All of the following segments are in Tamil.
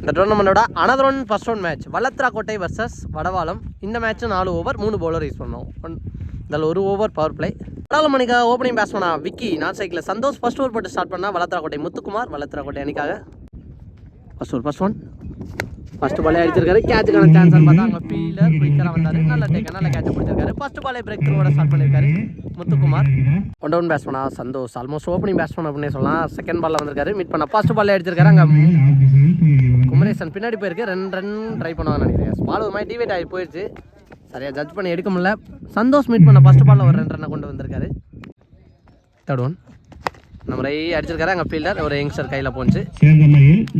இந்த டோர்னமெண்ட்டோட another one first one match Vallathrakottai versus Vadavalam. இந்த மேட்ச்சு நாலு ஓவர் மூணு பவுலர் யூஸ் பண்ணோம். ஒன் இதில் ஒரு ஓவர் பவர் பிளே வடவாளம் அணிக்காக ஓப்பனிங் பேட்ஸ்மனா விக்கி நான் சைக்கிள் சந்தோஷ் ஃபர்ஸ்ட் ஓவர் போட்டு ஸ்டார்ட் பண்ணால் கோட்டை முத்துக்குமார் வல்லத்ராக்கோட்டை அணிக்காக. First over first one first பாலே அடிச்சிருக்காரு. கேட்சுக்கான சான்ஸ் பார்த்தா அங்கே ஃபீல்டர் குயிக்கராக வந்தார். நல்ல டேக்க நல்ல கேட்ச் பிடிச்சிருக்காரு ஃபர்ஸ்ட் பாலே பிரேக் த்ரூவோட ஸ்டார்ட் பண்ணியிருக்காரு முத்துக்குமார். ஒன் டவுன் பேட்ஸ்மனா சந்தோஷ். ஆல்மோஸ்ட் ஓப்பனிங் பேட்ஸ்மன் அப்படின்னே சொல்லலாம். செகண்ட் பாலில் வந்திருக்காரு. மீட் பண்ண ஃபர்ஸ்ட் பாலே அடிச்சிருக்காரு. அங்கே குமரேசன் பின்னாடி போயிருக்கு. ரெண்டு ரன் ட்ரை பண்ணுவாங்க நினைக்கிறேன். பால் ஒரு மாதிரி டிவேட் ஆகி போயிடுச்சு. சரியாக ஜட்ஜ் பண்ணி எடுக்க முடியல. சந்தோஷ் மீட் பண்ண ஃபர்ஸ்ட் பாலில் ஒரு ரெண்டு ரன்னை கொண்டு வந்திருக்காரு. தேர்ட் ஒன் நம்ம ரை அடிச்சிருக்காரு. அங்கே ஃபீல்டர் ஒரு யங்ஸ்டர் கையில் போச்சு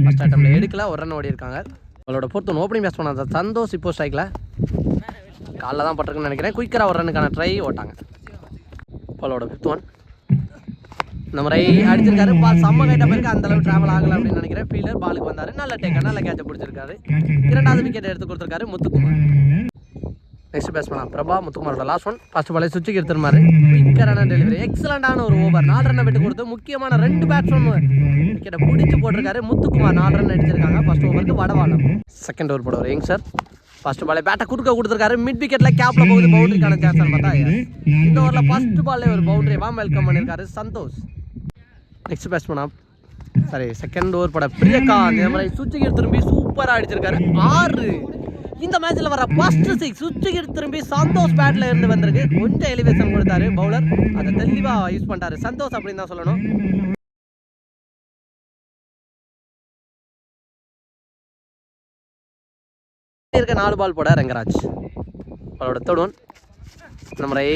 ஃபஸ்ட் அட்டம்ல எடுக்கல. ஒரு ரன் ஓடி இருக்காங்க. அவளோட பொறுத்து ஒன்று ஓப்பனிங் பேஸ் பண்ணாத சந்தோஷ் இப்போ ஸ்ட்ரைக்கில் காலில் தான் பட்டிருக்குன்னு நினைக்கிறேன். குயிக்கராக ஒரு ரன்னுக்கான ட்ரை ஓட்டாங்க. அவளோட ஃபிஃப்த் ஒன் நம்ம ரை அடிச்சிருக்காரு. பால் செம்ம கைட்ட பேருக்கு அந்த அளவு டிராவல் ஆகல அப்படின்னு நினைக்கிறேன். ஃபீலர் பாலுக்கு வந்தாரு. நல்ல டேக்கர் நல்ல கேட்ச பிடிச்சிருக்காரு. இரண்டாவது விக்கெட் எடுத்து கொடுத்துருக்காரு முத்துக்குமார். நெக்ஸ்ட் பேட்ஸ்மேனா பிரபா முத்துக்குமாரோட லாஸ்ட் ஒன் ஃபர்ஸ்ட் பாலே சுவிட்சுக்கு எடுத்துருமாரு குயிக்கரான டெலிவரி எக்ஸலண்டான ஒரு ஓவர் நாலு ரன் விட்டு கொடுத்து முக்கியமான ரெண்டு பேட்ஸ்மேன் விக்கெட்டை பிடிச்சி போட்டிருக்காரு முத்துக்குமார். நாலு ரன் அடிச்சிருக்காங்க. ஃபர்ஸ்ட் ஓவருக்கு வடவாளம். செகண்ட் ஓவர் போட ஒரு யங் சார் ஃபர்ஸ்ட் பாலே பேட்டை குறுக்க கொடுத்துருக்காரு. மிட் விக்கெட்ல கேப்ல போகுது. பவுண்டரிக்கான சான்ஸ் பார்த்தா இந்த ஓவரில் ஃபர்ஸ்ட் பாலே ஒரு பவுண்டரி வாம் வெல்கம் பண்ணியிருக்காரு சந்தோஷ். நெக்ஸ்ட் பேட்ஸ்மேனா சாரி செகண்ட் ஓவர் பட பிரியக்கா. இந்த மாதிரி சுச்சுகிர் திரும்பி சூப்பராக அடிச்சிருக்காரு. ஆறு. இந்த மேட்ச்ல வர ஃபர்ஸ்ட் சிக்ஸ் சுச்சுகிர் திரும்பி சந்தோஷ் பேட்ல இருந்து வந்திருக்கு. கொஞ்சம் எலிவேஷன் கொடுத்தாரு பவுலர் அதை தெளிவாக யூஸ் பண்ணிட்டாரு. சந்தோஷ் அப்படின்னு தான் சொல்லணும். இருக்க நாலு பால் போட ரங்கராஜ். அவரோட தொடுவன். நம்ம ரை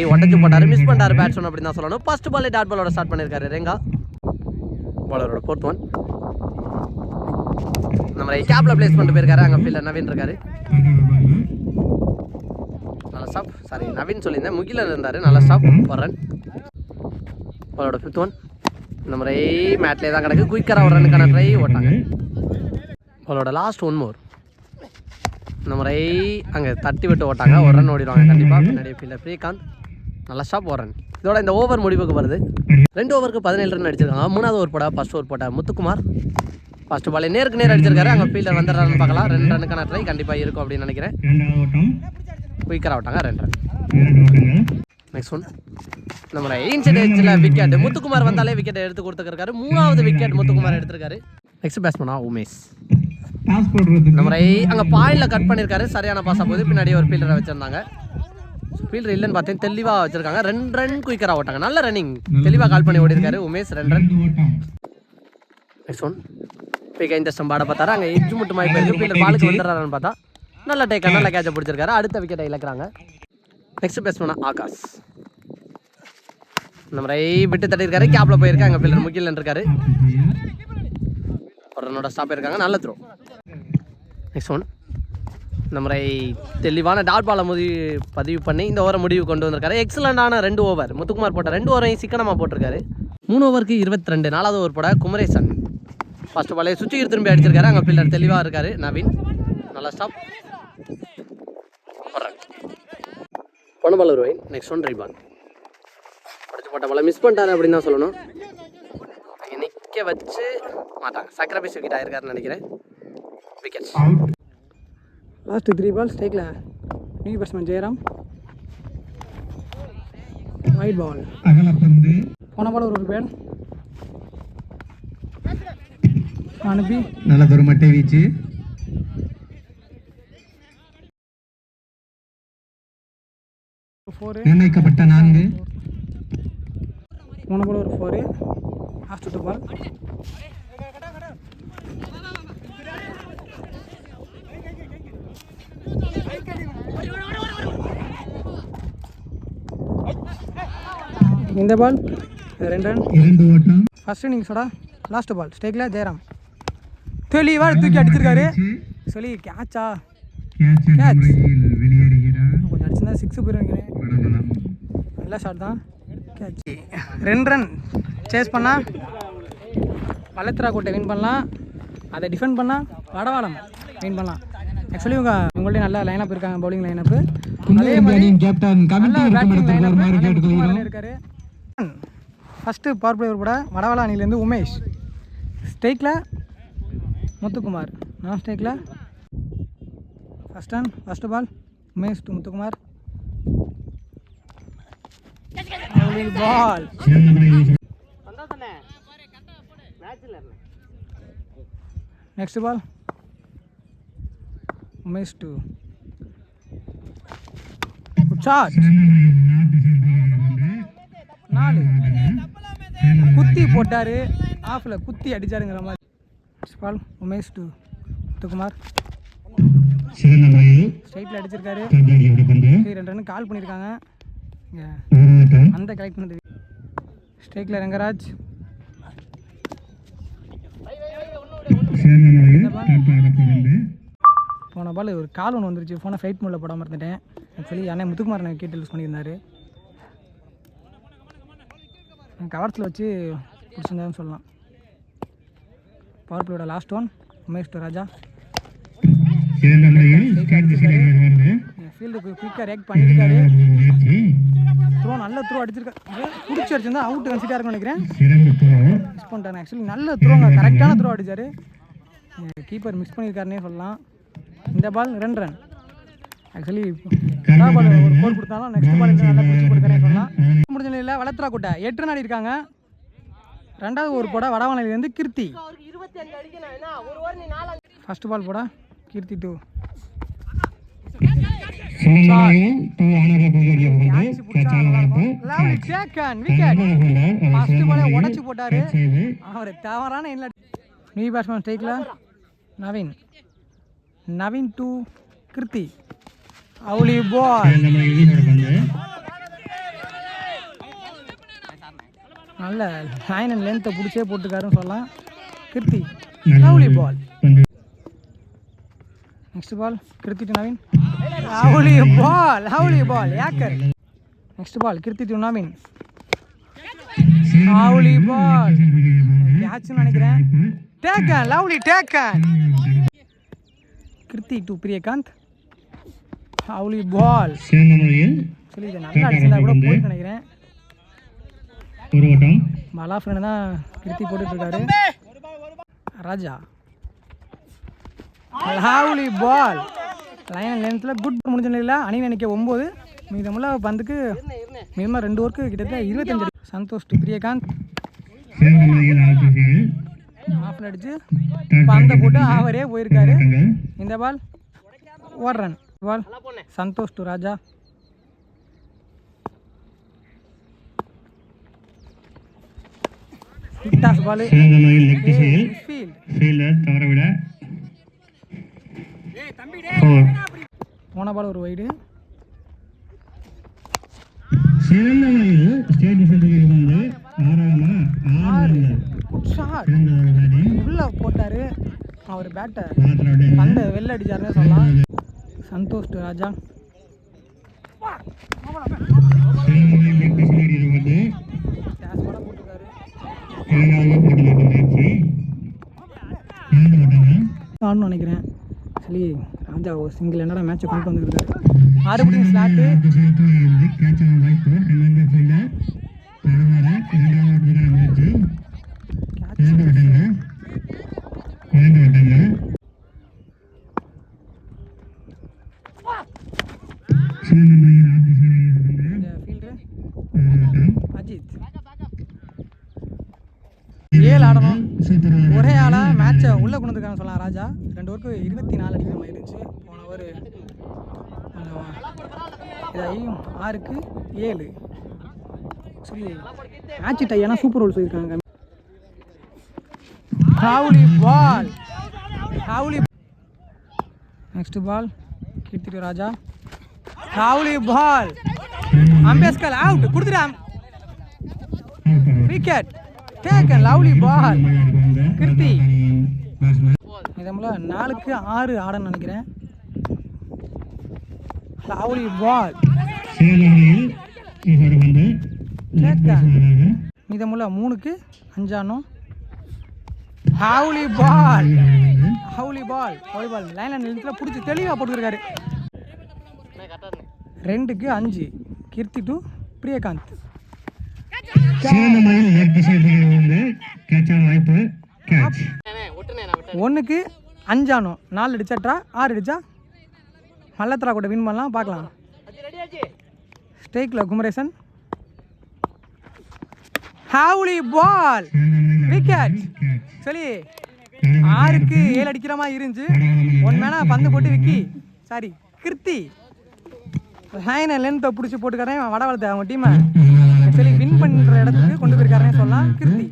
போட்டார். மிஸ் பண்ணிட்டார் பேட்ஸ்மேன் அப்படின்னு தான் சொல்லணும். ஃபர்ஸ்ட் பால் டாட் பாலோட ஸ்டார்ட் பண்ணியிருக்காரு ரெங்கா. பாலரோட ஃபோர்த் ஒன் நம்ம கேப்ல பிளேஸ் பண்ணிட்டு போயிருக்காரு அங்கே ஃபீல்டர் நவீன் இருக்காரு. நல்ல ஸ்டாப் சாரி நவீன் சொல்லியிருந்தேன். முகிலன் இருந்தார். நல்ல ஸ்டாப் ஒரு ரன் பாலோட ஃபிஃப்த் ஒன் நம்ம ரை மேட்லேயே தான் கிடக்கு. குயிக்கராக ஒரு ரனுக்கான ட்ரை ஓட்டாங்க. பாலோட லாஸ்ட் ஒன் மோர் நம்ம ரை அங்கே தட்டி விட்டு ஓட்டாங்க. ஒரு ரன் ஓடிடுவாங்க கண்டிப்பாக பின்னாடி ஃபீல்டர் ஸ்ரீகாந்த் நல்ல ஒரு ரன் இதோட இந்த ஓவர் முடிவுக்கு வருது. ரெண்டு ஓவருக்கு பதினேழு ரன் அடிச்சிருக்காங்க. மூணாவது ஓவர் போட ஃபர்ஸ்ட் ஓவர் போட்ட. முத்துக்குமார் ஃபர்ஸ்ட் பால் நேருக்கு நேர் அடிச்சிருக்காரு. அங்கே ஃபீல்டர் வந்துடுறாருன்னு பார்க்கலாம். ரெண்டு ரன்னுக்கான ட்ரை கண்டிப்பாக இருக்கும் அப்படின்னு நினைக்கிறேன். குயிக்கராக விட்டாங்க ரெண்டு ரன் நெக்ஸ்ட் ஒன் நம்ம இன்சைட் எட்ஜில் விக்கெட் முத்துக்குமார் வந்தாலே விக்கெட் எடுத்து கொடுத்துருக்காரு மூணாவது விக்கெட் முத்துக்குமார் எடுத்திருக்காரு. நெக்ஸ்ட் பேட்ஸ்மனா உமேஷ். நம்ம அங்கே பாயிண்டில் கட் பண்ணியிருக்காரு சரியான பாஸ் போகுது. பின்னாடி ஒரு ஃபீல்டரை வச்சிருந்தாங்க. ஃபீல்டர் இல்லைன்னு பார்த்தேன் தெளிவாக வச்சிருக்காங்க. ரெண்டு ரன் குயிக்கராக ஓட்டாங்க. நல்ல ரன்னிங் தெளிவாக கால் பண்ணி ஓடிருக்காரு உமேஷ். ரெண்டு ரன் நெக்ஸ்ட் ஒன் போய் இந்த ஸ்டம்பாட பார்த்தாரு. அங்கே எஜ்ஜு மட்டும் மாதிரி போயிருக்கு ஃபீல்டர் பாலுக்கு வந்துடுறாருன்னு பார்த்தா நல்ல டேக்கர் நல்ல கேட்சை பிடிச்சிருக்காரு. அடுத்த விக்கெட்டை இழக்கிறாங்க. நெக்ஸ்ட் பேட்ஸ்மேனா ஆகாஷ். நம்ம ரை விட்டு தட்டியிருக்காரு. கேப்ல போயிருக்காங்க அங்கே ஃபீல்டர் முக்கில் இருக்காரு. ஒரு ரன்னோட ஸ்டாப் இருக்காங்க. நல்ல த்ரோ நெக்ஸ்ட் ஒன் இந்த முறை தெளிவான டாட் பாலை முடிவு பதிவு பண்ணி இந்த ஓவரை முடிவு கொண்டு வந்திருக்காரு. எக்ஸலண்டான ரெண்டு ஓவர் முத்துக்குமார் போட்ட ரெண்டு ஓவரையும் சிக்கனமாக போட்டிருக்காரு. மூணு ஓவருக்கு இருபத்தி ரெண்டு நாலாவது ஓவர் போட குமரேசன். ஃபஸ்ட் பாலே சுற்றி திரும்பி அடிச்சிருக்காரு. அங்கே பில்லர் தெளிவாக இருக்காரு நவீன். நல்லா ஸ்டாப் பொண்ணு பால் ஒரு வைன் நெக்ஸ்ட் ஒன் பால் படிச்சு போட்ட பாலை மிஸ் பண்ணிட்டாரு அப்படின்னு தான் சொல்லணும். நிற்க வச்சு மாட்டாங்க. சக்கரபீஸ் விக்கெட் ஆயிருக்காருன்னு நினைக்கிறேன். விக்கெட் லாஸ்ட் த்ரீ பால் ஸ்ட்ரைக்கில் new batsman Jayaram white ball போன பால் ஒரு விக்கெட் அனுப்பி நல்லதொரு மட்டை வீச்சு நிர்ணயிக்கப்பட்ட நான்கு போன பால் ஒரு ஃபோரு லாஸ்ட் டூ பால் இந்த பால் ரெண்டு ரன் இரண்டு ஓட்டம். ஃபர்ஸ்ட் இன்னிங்ஸோட லாஸ்ட் பால் ஸ்டேக்கில் ஜெயராம். தெளிவாக தூக்கி அடிச்சிருக்காரு. சொல்லி கேட்சா கேட்ச் கொஞ்சம் அடிச்சிருந்தா சிக்ஸ் போயிருவீங்க வடமலம் நல்ல ஷாட் தான். கேட்ச் ரெண்டு ரன் சேஸ் பண்ணால் பள்ளத்திரா கோட்டை வின் பண்ணலாம். அதை டிஃபெண்ட் பண்ணால் வடவாளம் வின் பண்ணலாம். ஆக்சுவலி இவங்க உங்கள்ட்ட நல்ல லைனப் இருக்காங்க பவுலிங் லைனப்பு அதே மாதிரி கேப்டன் கமிட்டி இருக்காரு. ஃபஸ்ட்டு பவர் பிளேயர் கூட வடவாள அணிலேருந்து உமேஷ். ஸ்டேக்கில் முத்துக்குமார். நான் ஸ்டேக்கில் first run first ball Umesh to Muthukumar. Ball next ball Umesh to good shot நாலு. குத்தி போட்டார். ஆஃபில் குத்தி அடிச்சாருங்கிற மாதிரி. Ball Umesh to Muthukumar. சிறந்த முறையில் ஸ்ட்ரைட்டில் அடிச்சிருக்காரு. ரெண்டு ரன் கால் பண்ணியிருக்காங்க அந்த கலெக்ட் பண்ணது. ஸ்ட்ரைக்கில் ரங்கராஜ். போன பால் ஒரு கால் ஒன்று வந்துருச்சு. ஃபோனை ஃப்ளைட் மோடில் போடாமல் இருந்துட்டேன். ஆக்சுவலி அண்ணன் முத்துக்குமார் எனக்கு கேட்டு யூஸ் பண்ணியிருந்தாரு. கவர்ஸில் வச்சு பிடிச்சிருந்தாருன்னு சொல்லலாம். Power பிளேயோட last one Umesh to Raja. ஃபீல்டுக்கு குயிக்காக ரியாக்ட் பண்ணியிருக்காரு. த்ரோ நல்ல த்ரோ அடிச்சிருக்காரு பிடிச்சி அடிச்சிருந்தா அவுட் கன்சிடராக இருக்கும்னு நினைக்கிறேன். மிஸ் பண்ணிட்டாங்க. ஆக்சுவலி நல்ல த்ரோங்க கரெக்டான த்ரோ அடித்தார் கீப்பர் மிஸ் பண்ணியிருக்காருனே சொல்லலாம். இந்த பால் ரெண்டு ரன் ஆக்சுவலி பால் ஒரு கோல் கொடுத்தாலும் நெக்ஸ்ட் பால் நல்லா பிடிச்சி கொடுக்கறேன் சொல்லலாம் முடிஞ்ச நிலையில் வளர்த்துறா கூட்ட. எட்டு ஆடி இருக்காங்க ரெண்டாவது ஒரு போட வடவானிலேருந்து கீர்த்தி. ஃபர்ஸ்ட் பால் போட கீர்த்தி டூ உடச்சி போட்டாரு. அவர் தவறான இல்லை நியூ பேட்ஸ்மேன் ஸ்ட்ரைக்கில் நவீன். நவீன் டூ கிருத்தி. ஒரு பந்து நல்ல லைன் அண்ட் லென்த்தை பிடிச்சே போட்டுக்காருன்னு சொல்லலாம். Kriti அவுலி ball next ball Kriti to Naveen அவுலி ball அவுலி ball acre. Next ball Kriti to Naveen அவுலி ball கேட்ச்னு நினைக்கிறேன் taken lovely taken Kriti to Priyakanth. அவுலி ball. சொல்லி இதை நல்லா அடிச்சிருந்தா கூட போயிட்டு நினைக்கிறேன். மலா ஃப்ரெண்டு தான் கிருத்தி போட்டுட்டு இருக்காரு. ராஜா. Lovely ball. லைன் லென்த்தில் குட் முடிஞ்ச நிலையில் அணி நினைக்க ஒம்பது. மீதமுள்ள பந்துக்கு மினிமம் ரெண்டு ஓவருக்கு கிட்டத்தட்ட இருபத்தஞ்சு. சந்தோஷ் பிரியகாந்த். சிறந்த முறையில் ஆல் திசையில் ஆஃப் அடிச்சு பந்தை போட்டு அவரே போயிருக்காரு. இந்த பால் ஓட் டாஸ் பால் லெக் திசையில் ஃபீல்ட் ஃபீல்டர் தவறவிட ஃபோர் போன பால் ஒரு வைடு சிறந்த முறையில் ஸ்டேட் டிஃபென்ஸுக்கு வந்து ஆறாமா ஆறு குட் ஷாட் சிறந்த ஒரு பேட்டிங் உள்ள போட்டாரு அவர் பேட்டை மாத்திரோட பந்தை வெளில அடிச்சாருன்னு சொல்லலாம் சந்தோஷ் ராஜா. போட்டிருக்காரு ஆடணும்னு நினைக்கிறேன். சரி ராஜா ஒரு சிங்கிள் என்னடா மேட்சை கொண்டு வந்துருக்காரு. ஆறுபடி ஸ்லாட்டு திசையில் தூங்கியிருந்து கேட்சான வாய்ப்பு எங்கெங்க ஃபீல்டர் பரவாயில்ல இரண்டாவது ஓட்டத்துக்கான முயற்சி இரண்டு ஓட்டங்கள் இரண்டு ஓட்டங்கள் சிறந்த முறையில் ஆல் திசையில் இருந்து ஃபீல்டு ஒரு ஓட்டம் அஜித் ஏழு ஆடணும் ஒரே ஆளாக மேட்சை உள்ளே கொண்டு வந்துருக்காங்க சொல்லலாம் ராஜா ரெண்டு ஒர்க்கு இருபத்தி நாலு அடிக்கிற மாதிரி இருந்துச்சு போன ஒரு இதையும் ஆறுக்கு ஏழு சொல்லி மேட்ச் டை சூப்பர் ஓவர் சொல்லியிருக்காங்க ஹவுலி ball ஹவுலி next ball Keerthi Raja ராவுலி ball அம்பேஸ்கர் அவுட் கொடுத்துட்டான் wicket taken lovely ball Kriti இதமுல நாலுக்கு ஆறு ஆடன்னு நினைக்கிறேன். லவ்லி பால் சிறந்த முறையில் மீதமுள்ள மூணுக்கு அஞ்சானோம் ஹவுலி ball ஹவுலி ball ஹவுலி ball line and நிலத்தில் பிடிச்சி தெளிவாக போட்டுருக்காரு ரெண்டுக்கு அஞ்சு. கீர்த்தி டு பிரியகாந்த். ஒன்றுக்கு அஞ்சானும் நாலு அடிச்சாட்டா ஆறு அடிச்சா மல்லத்தரா கூட வின் பண்ணலாம். பார்க்கலாம். ஸ்டேக்கில் குமரேசன். ஹவுலி பால் விக்கெட் சரி ஆறுக்கு ஏழு அடிக்கிற மாதிரி இருந்துச்சு. ஒன் மேனா பந்து போட்டு விக்கி. சாரி கிருத்தி. லைனை லென்த்தை பிடிச்சி போட்டுக்காரன் வட வளர்த்து அவங்க டீமை ஆக்சுவலி வின் பண்ணுற இடத்துக்கு கொண்டு போயிருக்காருன்னு சொல்லலாம். கிருத்தி.